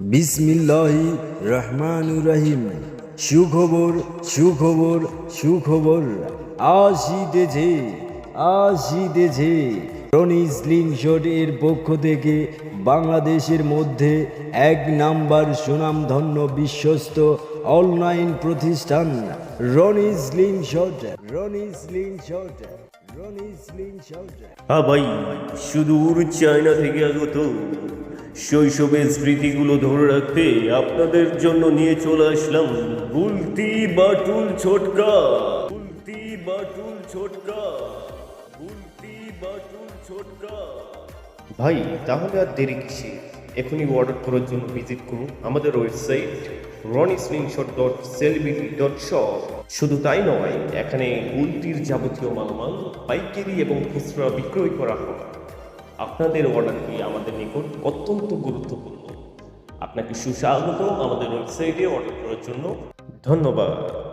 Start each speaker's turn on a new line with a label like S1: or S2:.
S1: বিসমিল্লাহি রহমান রহিম। সুখবর সুখবর সুখবর। আসিতেছে আসিতেছে রনি স্লিংশট এর পক্ষ থেকে বাংলাদেশের মধ্যে এক নাম্বার সুনামধন্য বিশ্বস্ত অনলাইন প্রতিষ্ঠান রনি স্লিংশট রনি স্লিংশট
S2: হ্যাঁ ভাই, সুদূর চায়না থেকে আগত শৈশবের স্মৃতিগুলো ধরে রাখতে আপনাদের জন্য নিয়ে চলে আসলাম বুলতি বাটুল ছোটকা। বুলতি বাটুল ছোটকা। বুলতি বাটুল ছোটকা।
S3: ভাই, তাহলে আর দেরি কিসে? এখনই অর্ডার করার জন্য ভিজিট করুন আমাদের website Roni screenshot dot celebrity dot shop শুধু তাই নয়, এখানে উল্টির যাবতীয় মালামাল, পাইকারি এবং খুচরা বিক্রয় করা হয়। আপনাদের অর্ডারটি আমাদের নিকট অত্যন্ত গুরুত্বপূর্ণ। আপনাকে সুস্বাগত আমাদের ওয়েবসাইটে অর্ডার করার জন্য। ধন্যবাদ।